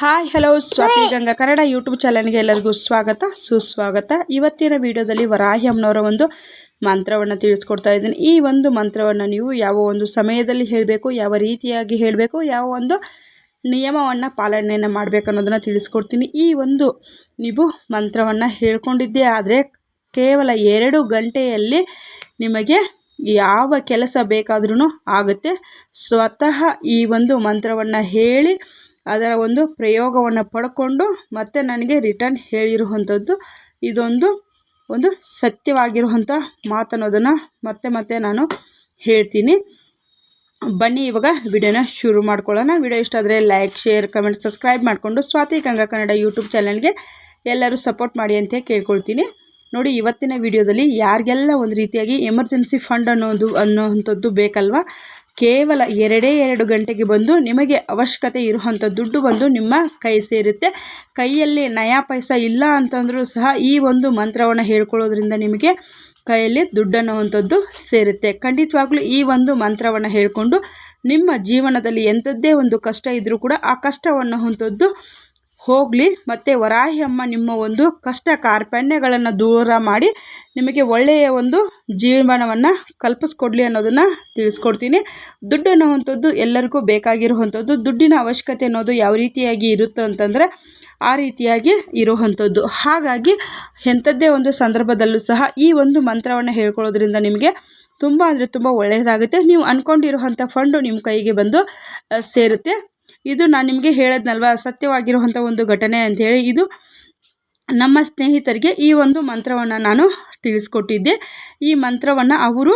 Hi hello Swathi Ganga Kannada YouTube ಚಾನಲ್ಗೆ ಎಲ್ಲರಿಗೂ ಸ್ವಾಗತ ಸುಸ್ವಾಗತ. ಇವತ್ತಿನ ವಿಡಿಯೋದಲ್ಲಿ ವರಾಹಿ ಅಮ್ಮನವರ ಒಂದು ಮಂತ್ರವನ್ನು ತಿಳಿಸ್ಕೊಡ್ತಾ ಇದ್ದೀನಿ. ಈ ಒಂದು ಮಂತ್ರವನ್ನು ನೀವು ಯಾವ ಒಂದು ಸಮಯದಲ್ಲಿ ಹೇಳಬೇಕು ಯಾವ ರೀತಿಯಾಗಿ ಹೇಳಬೇಕು ಯಾವ ಒಂದು ನಿಯಮವನ್ನು ಪಾಲನೆಯನ್ನು ಮಾಡಬೇಕು ಅನ್ನೋದನ್ನು ತಿಳಿಸ್ಕೊಡ್ತೀನಿ. ಈ ಒಂದು ನೀವು ಮಂತ್ರವನ್ನು ಹೇಳ್ಕೊಂಡಿದ್ದೇ ಆದರೆ ಕೇವಲ ಎರಡು ಗಂಟೆಯಲ್ಲಿ ನಿಮಗೆ ಯಾವ ಕೆಲಸ ಬೇಕಾದ್ರೂ ಆಗುತ್ತೆ. ಸ್ವತಃ ಈ ಒಂದು ಮಂತ್ರವನ್ನು ಹೇಳಿ ಅದರ ಒಂದು ಪ್ರಯೋಗವನ್ನು ಪಡ್ಕೊಂಡು ಮತ್ತೆ ನನಗೆ ರಿಟರ್ನ್ ಹೇಳಿರುವಂಥದ್ದು ಇದೊಂದು ಒಂದು ಸತ್ಯವಾಗಿರುವಂಥ ಮಾತನ್ನೋದನ್ನು ಮತ್ತೆ ಮತ್ತೆ ನಾನು ಹೇಳ್ತೀನಿ. ಬನ್ನಿ, ಇವಾಗ ವಿಡಿಯೋನ ಶುರು ಮಾಡ್ಕೊಳ್ಳೋಣ. ವಿಡಿಯೋ ಇಷ್ಟ ಆದರೆ ಲೈಕ್ ಶೇರ್ ಕಮೆಂಟ್ ಸಬ್ಸ್ಕ್ರೈಬ್ ಮಾಡಿಕೊಂಡು ಸ್ವಾತಿ ಗಂಗಾ ಕನ್ನಡ ಯೂಟ್ಯೂಬ್ ಚಾನಲ್ಗೆ ಎಲ್ಲರೂ ಸಪೋರ್ಟ್ ಮಾಡಿ ಅಂತ ಕೇಳ್ಕೊಳ್ತೀನಿ. ನೋಡಿ, ಇವತ್ತಿನ ವಿಡಿಯೋದಲ್ಲಿ ಯಾರಿಗೆಲ್ಲ ಒಂದು ರೀತಿಯಾಗಿ ಎಮರ್ಜೆನ್ಸಿ ಫಂಡ್ ಅನ್ನೋದು ಅನ್ನೋವಂಥದ್ದು ಬೇಕಲ್ವಾ? ಕೇವಲ ಎರಡೇ ಎರಡು ಗಂಟೆಗೆ ಬಂದು ನಿಮಗೆ ಅವಶ್ಯಕತೆ ಇರುವಂಥ ದುಡ್ಡು ಬಂದು ನಿಮ್ಮ ಕೈ ಸೇರುತ್ತೆ. ಕೈಯಲ್ಲಿ ನಯಾ ಪೈಸ ಇಲ್ಲ ಅಂತಂದರೂ ಸಹ ಈ ಒಂದು ಮಂತ್ರವನ್ನು ಹೇಳ್ಕೊಳ್ಳೋದ್ರಿಂದ ನಿಮಗೆ ಕೈಯಲ್ಲಿ ದುಡ್ಡನ್ನುವಂಥದ್ದು ಸೇರುತ್ತೆ. ಖಂಡಿತವಾಗ್ಲೂ ಈ ಒಂದು ಮಂತ್ರವನ್ನು ಹೇಳಿಕೊಂಡು ನಿಮ್ಮ ಜೀವನದಲ್ಲಿ ಎಂಥದ್ದೇ ಒಂದು ಕಷ್ಟ ಇದ್ದರೂ ಕೂಡ ಆ ಕಷ್ಟವನ್ನುವಂಥದ್ದು ಹೋಗಲಿ, ಮತ್ತು ವರಾಹಿ ಅಮ್ಮ ನಿಮ್ಮ ಒಂದು ಕಷ್ಟ ಕಾರ್ಪಣ್ಯಗಳನ್ನು ದೂರ ಮಾಡಿ ನಿಮಗೆ ಒಳ್ಳೆಯ ಒಂದು ಜೀವನವನ್ನು ಕಲ್ಪಿಸ್ಕೊಡ್ಲಿ ಅನ್ನೋದನ್ನು ತಿಳಿಸ್ಕೊಡ್ತೀನಿ. ದುಡ್ಡು ಅನ್ನೋವಂಥದ್ದು ಎಲ್ಲರಿಗೂ ಬೇಕಾಗಿರುವಂಥದ್ದು, ದುಡ್ಡಿನ ಅವಶ್ಯಕತೆ ಅನ್ನೋದು ಯಾವ ರೀತಿಯಾಗಿ ಇರುತ್ತೆ ಅಂತಂದರೆ ಆ ರೀತಿಯಾಗಿ ಇರುವಂಥದ್ದು. ಹಾಗಾಗಿ ಎಂಥದ್ದೇ ಒಂದು ಸಂದರ್ಭದಲ್ಲೂ ಸಹ ಈ ಒಂದು ಮಂತ್ರವನ್ನು ಹೇಳ್ಕೊಳ್ಳೋದ್ರಿಂದ ನಿಮಗೆ ತುಂಬ ಅಂದರೆ ತುಂಬ ಒಳ್ಳೆಯದಾಗುತ್ತೆ. ನೀವು ಅಂದ್ಕೊಂಡಿರುವಂಥ ಫಂಡು ನಿಮ್ಮ ಕೈಗೆ ಬಂದು ಸೇರುತ್ತೆ. ಇದು ನಾನು ನಿಮಗೆ ಹೇಳದ್ನಲ್ವ? ಸತ್ಯವಾಗಿರುವಂಥ ಒಂದು ಘಟನೆ ಅಂಥೇಳಿ ಇದು ನಮ್ಮ ಸ್ನೇಹಿತರಿಗೆ ಈ ಒಂದು ಮಂತ್ರವನ್ನು ನಾನು ತಿಳಿಸ್ಕೊಟ್ಟಿದ್ದೆ. ಈ ಮಂತ್ರವನ್ನು ಅವರು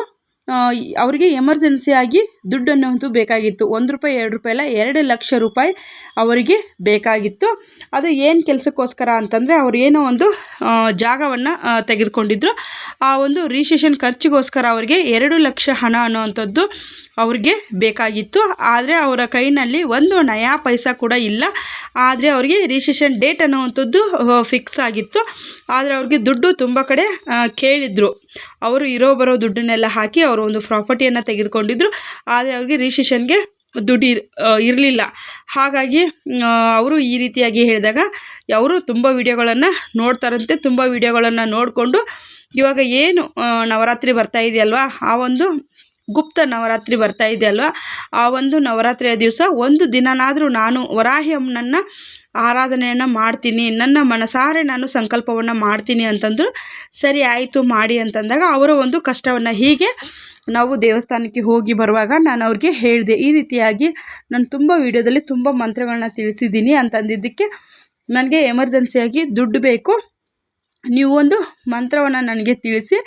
ಅವರಿಗೆ ಎಮರ್ಜೆನ್ಸಿಯಾಗಿ ದುಡ್ಡನ್ನು ಬೇಕಾಗಿತ್ತು. ಒಂದು ರೂಪಾಯಿ, ಎರಡು ರೂಪಾಯಿ ಅಲ್ಲ, ಎರಡು ಲಕ್ಷ ರೂಪಾಯಿ ಅವರಿಗೆ ಬೇಕಾಗಿತ್ತು. ಅದು ಏನು ಕೆಲಸಕ್ಕೋಸ್ಕರ ಅಂತಂದರೆ ಅವರು ಏನೋ ಒಂದು ಜಾಗವನ್ನು ತೆಗೆದುಕೊಂಡಿದ್ರು. ಆ ಒಂದು ರಿಜಿಸ್ಟ್ರೇಷನ್ ಖರ್ಚಿಗೋಸ್ಕರ ಅವರಿಗೆ ಎರಡು ಲಕ್ಷ ಹಣ ಅನ್ನುವಂಥದ್ದು ಅವ್ರಿಗೆ ಬೇಕಾಗಿತ್ತು. ಆದರೆ ಅವರ ಕೈನಲ್ಲಿ ಒಂದು ನಯಾ ಪೈಸಾ ಕೂಡ ಇಲ್ಲ. ಆದರೆ ಅವರಿಗೆ ರಿಜಿಸ್ಟ್ರೇಷನ್ ಡೇಟ್ ಅನ್ನೋವಂಥದ್ದು ಫಿಕ್ಸ್ ಆಗಿತ್ತು. ಆದರೆ ಅವ್ರಿಗೆ ದುಡ್ಡು ತುಂಬ ಕಡೆ ಕೇಳಿದರು. ಅವರು ಇರೋ ಬರೋ ದುಡ್ಡನ್ನೆಲ್ಲ ಹಾಕಿ ಅವರು ಒಂದು ಪ್ರಾಪರ್ಟಿಯನ್ನು ತೆಗೆದುಕೊಂಡಿದ್ರು. ಆದರೆ ಅವ್ರಿಗೆ ರಿಜಿಸ್ಟ್ರೇಷನ್ಗೆ ದುಡ್ಡು ಇರಲಿಲ್ಲ. ಹಾಗಾಗಿ ಅವರು ಈ ರೀತಿಯಾಗಿ ಹೇಳಿದಾಗ, ಅವರು ತುಂಬ ವಿಡಿಯೋಗಳನ್ನು ನೋಡ್ತಾರಂತೆ, ತುಂಬ ವಿಡಿಯೋಗಳನ್ನು ನೋಡಿಕೊಂಡು, ಇವಾಗ ಏನು ನವರಾತ್ರಿ ಬರ್ತಾ ಇದೆಯಲ್ವಾ? ಆ ಒಂದು ಗುಪ್ತ ನವರಾತ್ರಿ ಬರ್ತಾ ಇದೆ ಅಲ್ವಾ? ಆ ಒಂದು ನವರಾತ್ರಿಯ ದಿವಸ ಒಂದು ದಿನನಾದರೂ ನಾನು ವರಾಹಿ ಅಮ್ಮನನ್ನು ಆರಾಧನೆಯನ್ನು ಮಾಡ್ತೀನಿ, ನನ್ನ ಮನಸಾರೆ ನಾನು ಸಂಕಲ್ಪವನ್ನು ಮಾಡ್ತೀನಿ ಅಂತಂದರು ಸರಿ ಆಯಿತು ಮಾಡಿ ಅಂತಂದಾಗ ಅವರ ಒಂದು ಕಷ್ಟವನ್ನು ಹೀಗೆ ನಾವು ದೇವಸ್ಥಾನಕ್ಕೆ ಹೋಗಿ ಬರುವಾಗ ನಾನು ಅವ್ರಿಗೆ ಹೇಳಿದೆ, ಈ ರೀತಿಯಾಗಿ ನಾನು ತುಂಬ ವೀಡಿಯೋದಲ್ಲಿ ತುಂಬ ಮಂತ್ರಗಳನ್ನ ತಿಳಿಸಿದ್ದೀನಿ ಅಂತಂದಿದ್ದಕ್ಕೆ ನನಗೆ ಎಮರ್ಜೆನ್ಸಿಯಾಗಿ ದುಡ್ಡು ಬೇಕು. ನೀವು ಒಂದು ಮಂತ್ರವನ್ನು ನನಗೆ ತಿಳಿಸಿ,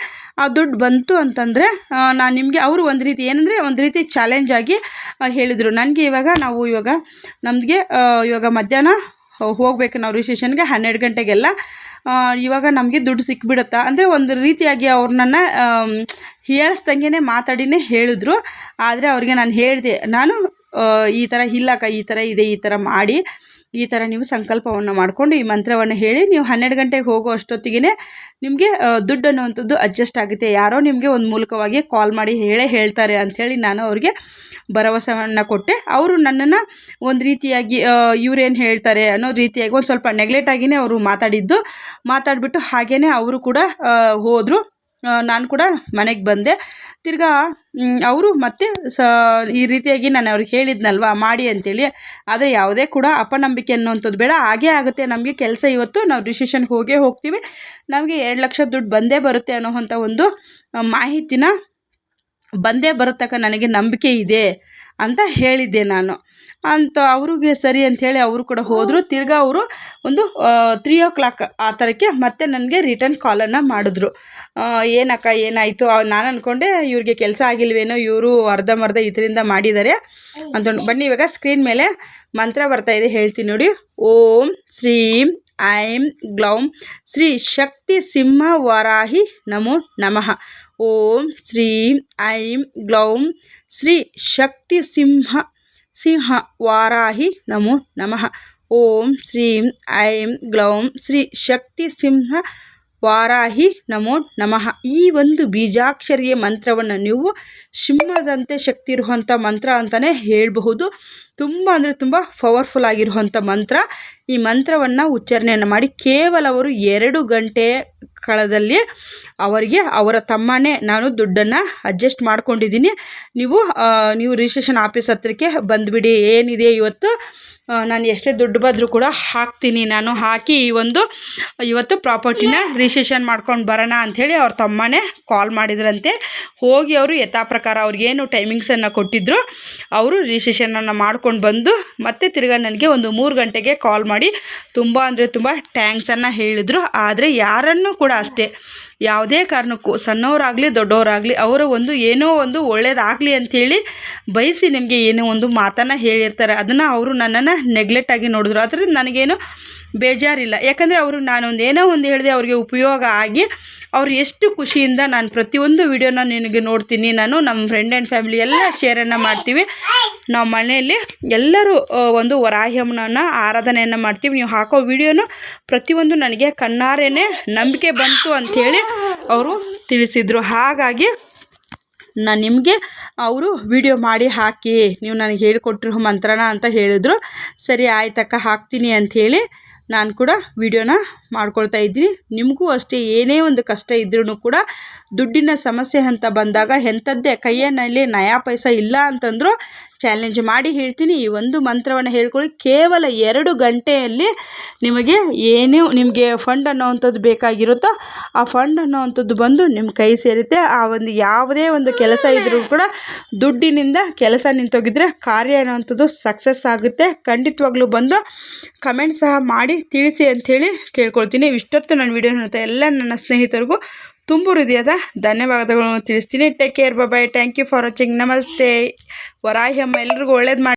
ಆ ದುಡ್ಡು ಬಂತು ಅಂತಂದರೆ ನಾನು ನಿಮಗೆ ಅವರು ಒಂದು ರೀತಿ, ಏನಂದರೆ ಒಂದು ರೀತಿ ಚಾಲೆಂಜ್ ಆಗಿ ಹೇಳಿದರು. ನನಗೆ ಇವಾಗ ನಾವು ಇವಾಗ, ನಮಗೆ ಇವಾಗ ಮಧ್ಯಾಹ್ನ ಹೋಗ್ಬೇಕು ನಾವು ರಿಸೆಷನ್ಗೆ ಹನ್ನೆರಡು ಗಂಟೆಗೆಲ್ಲ. ಇವಾಗ ನಮಗೆ ದುಡ್ಡು ಸಿಕ್ಬಿಡುತ್ತಾ? ಅಂದರೆ ಒಂದು ರೀತಿಯಾಗಿ ಅವ್ರು ನನ್ನ ಹೇಳಿಸ್ದಂಗೆ ಮಾತಾಡಿನೇ ಹೇಳಿದ್ರು. ಆದರೆ ಅವ್ರಿಗೆ ನಾನು ಹೇಳಿದೆ, ನಾನು ಈ ಥರ ಇಲ್ಲಕ್ಕ ಈ ಥರ ಇದೆ, ಈ ಥರ ಮಾಡಿ ಈ ಥರ ನೀವು ಸಂಕಲ್ಪವನ್ನು ಮಾಡಿಕೊಂಡು ಈ ಮಂತ್ರವನ್ನು ಹೇಳಿ ನೀವು ಹನ್ನೆರಡು ಗಂಟೆಗೆ ಹೋಗೋ ಅಷ್ಟೊತ್ತಿಗೆ ನಿಮಗೆ ದುಡ್ಡು ಅನ್ನುವಂಥದ್ದು ಅಡ್ಜಸ್ಟ್ ಆಗುತ್ತೆ. ಯಾರೋ ನಿಮಗೆ ಒಂದು ಮೂಲಕವಾಗಿ ಕಾಲ್ ಮಾಡಿ ಹೇಳೇ ಹೇಳ್ತಾರೆ ಅಂಥೇಳಿ ನಾನು ಅವ್ರಿಗೆ ಭರವಸೆಯನ್ನು ಕೊಟ್ಟೆ. ಅವರು ನನ್ನನ್ನು ಒಂದು ರೀತಿಯಾಗಿ ಇವರೇನು ಹೇಳ್ತಾರೆ ಅನ್ನೋ ರೀತಿಯಾಗಿ ಒಂದು ಸ್ವಲ್ಪ ನೆಗ್ಲೆಕ್ಟಾಗಿಯೇ ಅವರು ಮಾತಾಡಿದ್ದು. ಮಾತಾಡಿಬಿಟ್ಟು ಹಾಗೇ ಅವರು ಕೂಡ ಹೋದರು. ನಾನು ಕೂಡ ಮನೆಗೆ ಬಂದೆ. ತಿರ್ಗಾ ಅವರು ಮತ್ತೆ ಸ, ಈ ರೀತಿಯಾಗಿ ನಾನು ಅವ್ರಿಗೆ ಹೇಳಿದ್ನಲ್ವ, ಮಾಡಿ ಅಂತೇಳಿ. ಆದರೆ ಯಾವುದೇ ಕೂಡ ಅಪನಂಬಿಕೆ ಅನ್ನುವಂಥದ್ದು ಬೇಡ. ಹಾಗೇ ಆಗುತ್ತೆ. ನಮಗೆ ಕೆಲಸ ಇವತ್ತು. ನಾವು ಡಿಸಿಷನ್ಗೆ ಹೋಗೇ ಹೋಗ್ತೀವಿ. ನಮಗೆ ಎರಡು ಲಕ್ಷ ದುಡ್ಡು ಬಂದೇ ಬರುತ್ತೆ ಅನ್ನೋವಂಥ ಒಂದು ಮಾಹಿತಿನ ಬಂದೇ ಬರತಕ್ಕ ನನಗೆ ನಂಬಿಕೆ ಇದೆ ಅಂತ ಹೇಳಿದ್ದೆ ನಾನು. ಅಂತ ಅವ್ರಿಗೆ ಸರಿ ಅಂಥೇಳಿ ಅವರು ಕೂಡ ಹೋದರು. ತಿರ್ಗಾ ಅವರು ಒಂದು ತ್ರೀ ಓ ಕ್ಲಾಕ್ ಆ ಥರಕ್ಕೆ ಮತ್ತೆ ನನಗೆ ರಿಟರ್ನ್ ಕಾಲನ್ನು ಮಾಡಿದ್ರು. ಏನಕ್ಕ ಏನಾಯಿತು? ನಾನು ಅಂದ್ಕೊಂಡೆ ಇವ್ರಿಗೆ ಕೆಲಸ ಆಗಿಲ್ವೇನೋ, ಇವರು ಅರ್ಧಂಬರ್ಧ ಇದರಿಂದ ಮಾಡಿದ್ದಾರೆ. ಅಂತ ಬನ್ನಿ ಇವಾಗ ಸ್ಕ್ರೀನ್ ಮೇಲೆ ಮಂತ್ರ ಬರ್ತಾ ಇದೆ ಹೇಳ್ತೀನಿ ನೋಡಿ. ಓಂ ಶ್ರೀಂ ಐಂ ಗ್ಲೌಂ ಶ್ರೀ ಶಕ್ತಿ ಸಿಂಹ ವರಾಹಿ ನಮೋ ನಮಃ. ಓಂ ಶ್ರೀಂ ಐಂ ಗ್ಲೌಂ ಶ್ರೀ ಶಕ್ತಿ ಸಿಂಹ ಸಿಂಹ ವಾರಾಹಿ ನಮೋ ನಮಃ ಓಂ ಶ್ರೀಂ ಐಂ ವಾರಾಹಿ ನಮೋ ನಮಃ. ಈ ಒಂದು ಬೀಜಾಕ್ಷರಿಯ ಮಂತ್ರವನ್ನು ನೀವು ಸಿಂಹದಂತೆ ಶಕ್ತಿ ಇರುವಂಥ ಮಂತ್ರ ಅಂತಲೇ ಹೇಳಬಹುದು. ತುಂಬ ಅಂದರೆ ತುಂಬ ಪವರ್ಫುಲ್ ಆಗಿರುವಂಥ ಮಂತ್ರ. ಈ ಮಂತ್ರವನ್ನು ಉಚ್ಚಾರಣೆಯನ್ನು ಮಾಡಿ ಕೇವಲ ಅವರು ಎರಡು ಗಂಟೆ ಕಾಲದಲ್ಲಿ ಅವರಿಗೆ, ಅವರ ತಮ್ಮನೇ ನಾನು ದುಡ್ಡನ್ನು ಅಡ್ಜಸ್ಟ್ ಮಾಡ್ಕೊಂಡಿದ್ದೀನಿ. ನೀವು ನೀವು ರಿಜಿಸ್ಟ್ರೇಷನ್ ಆಫೀಸ್ ಹತ್ರಕ್ಕೆ ಬಂದುಬಿಡಿ. ಏನಿದೆ ಇವತ್ತು? ನಾನು ಎಷ್ಟೇ ದುಡ್ಡು ಬಂದರೂ ಕೂಡ ಹಾಕ್ತೀನಿ. ನಾನು ಹಾಕಿ ಈ ಒಂದು ಇವತ್ತು ಪ್ರಾಪರ್ಟಿನ ರಿಜಿಸ್ಟ್ರೇಷನ್ ಮಾಡ್ಕೊಂಡು ಬರೋಣ ಅಂಥೇಳಿ ಅವ್ರ ತಮ್ಮನೇ ಕಾಲ್ ಮಾಡಿದ್ರಂತೆ. ಹೋಗಿ ಅವರು ಯಥಾ ಪ್ರಕಾರ ಅವ್ರಿಗೇನು ಟೈಮಿಂಗ್ಸನ್ನು ಕೊಟ್ಟಿದ್ರು, ಅವರು ರಿಜಿಸ್ಟ್ರೇಷನನ್ನು ಮಾಡ್ಕೊಂಡು ಬಂದು ಮತ್ತೆ ತಿರ್ಗಾ ನನಗೆ ಒಂದು ಮೂರು ಗಂಟೆಗೆ ಕಾಲ್ ಮಾಡಿ ತುಂಬ ಅಂದರೆ ತುಂಬ ಟ್ಯಾಂಕ್ಸನ್ನು ಹೇಳಿದರು. ಆದರೆ ಯಾರನ್ನೂ ಕೂಡ ಅಷ್ಟೇ ಯಾವುದೇ ಕಾರಣಕ್ಕೂ ಸಣ್ಣವರಾಗಲಿ, ದೊಡ್ಡವರಾಗಲಿ, ಅವರು ಒಂದು ಏನೋ ಒಂದು ಒಳ್ಳೇದಾಗಲಿ ಅಂಥೇಳಿ ಬಯಸಿ ನಿಮಗೆ ಏನೋ ಒಂದು ಮಾತನ್ನು ಹೇಳಿರ್ತಾರೆ. ಅದನ್ನು ಅವರು ನನ್ನನ್ನು ನೆಗ್ಲೆಕ್ಟಾಗಿ ನೋಡಿದ್ರು. ಅದರಿಂದ ನನಗೇನು ಬೇಜಾರಿಲ್ಲ. ಯಾಕಂದರೆ ಅವರು ನಾನೊಂದು ಏನೋ ಒಂದು ಹೇಳಿದೆ ಅವ್ರಿಗೆ ಉಪಯೋಗ ಆಗಿ ಅವ್ರು ಎಷ್ಟು ಖುಷಿಯಿಂದ ನಾನು ಪ್ರತಿಯೊಂದು ವೀಡಿಯೋನ ನಿನಗೆ ನೋಡ್ತೀನಿ. ನಾನು ನಮ್ಮ ಫ್ರೆಂಡ್ ಆ್ಯಂಡ್ ಫ್ಯಾಮಿಲಿ ಎಲ್ಲ ಶೇರನ್ನು ಮಾಡ್ತೀವಿ. ನಾವು ಮನೆಯಲ್ಲಿ ಎಲ್ಲರೂ ಒಂದು ವರಾಹ್ಯಮ್ಮನ ಆರಾಧನೆಯನ್ನು ಮಾಡ್ತೀವಿ. ನೀವು ಹಾಕೋ ವಿಡಿಯೋನು ಪ್ರತಿಯೊಂದು ನನಗೆ ಕಣ್ಣಾರೇ ನಂಬಿಕೆ ಬಂತು ಅಂಥೇಳಿ ಅವರು ತಿಳಿಸಿದರು. ಹಾಗಾಗಿ ನಾನು ನಿಮಗೆ ಅವರು ವಿಡಿಯೋ ಮಾಡಿ ಹಾಕಿ, ನೀವು ನನಗೆ ಹೇಳಿಕೊಟ್ಟಿರೋ ಮಂತ್ರನ ಅಂತ ಹೇಳಿದ್ರು. ಸರಿ, ಆಯ್ತಕ್ಕ, ಹಾಕ್ತೀನಿ ಅಂಥೇಳಿ ನಾನು ಕೂಡ ವಿಡಿಯೋನ ಮಾಡ್ಕೊಳ್ತಾ ಇದ್ದೀನಿ. ನಿಮಗೂ ಅಷ್ಟೇ ಏನೇ ಒಂದು ಕಷ್ಟ ಇದ್ರೂ ಕೂಡ ದುಡ್ಡಿನ ಸಮಸ್ಯೆ ಅಂತ ಬಂದಾಗ ಎಂಥದ್ದೇ ಕೈಯಲ್ಲಿ ನಯಾ ಪೈಸ ಇಲ್ಲ ಅಂತಂದರೂ ಚಾಲೆಂಜ್ ಮಾಡಿ ಹೇಳ್ತೀನಿ. ಈ ಒಂದು ಮಂತ್ರವನ್ನು ಹೇಳ್ಕೊಳ್ಳಿ. ಕೇವಲ ಎರಡು ಗಂಟೆಯಲ್ಲಿ ನಿಮಗೆ ಏನೇ ನಿಮಗೆ ಫಂಡ್ ಅನ್ನೋವಂಥದ್ದು ಬೇಕಾಗಿರುತ್ತೋ ಆ ಫಂಡ್ ಅನ್ನೋವಂಥದ್ದು ಬಂದು ನಿಮ್ಮ ಕೈ ಸೇರುತ್ತೆ. ಆ ಒಂದು ಯಾವುದೇ ಒಂದು ಕೆಲಸ ಇದ್ರೂ ಕೂಡ ದುಡ್ಡಿನಿಂದ ಕೆಲಸ ನಿಂತೋಗಿದ್ರೆ ಕಾರ್ಯ ಅನ್ನೋವಂಥದ್ದು ಸಕ್ಸಸ್ ಆಗುತ್ತೆ. ಖಂಡಿತವಾಗ್ಲೂ ಬಂದು ಕಮೆಂಟ್ ಸಹ ಮಾಡಿ. ತಿಳಿಸಿ ಅಂಥೇಳಿ ಕೇಳ್ಕೊಳ್ತೀನಿ. ಇಷ್ಟೊತ್ತು ನನ್ನ ವಿಡಿಯೋ ನೋಡ್ತಾ ಎಲ್ಲ ನನ್ನ ಸ್ನೇಹಿತರಿಗೂ ತುಂಬ ಹೃದಯದ ಧನ್ಯವಾದಗಳನ್ನು ತಿಳಿಸ್ತೀನಿ. Take care bye thank you for watching namaste Varahi ಅಮ್ಮ, ಎಲ್ರಿಗೂ ಒಳ್ಳೇದು ಮಾಡಿ.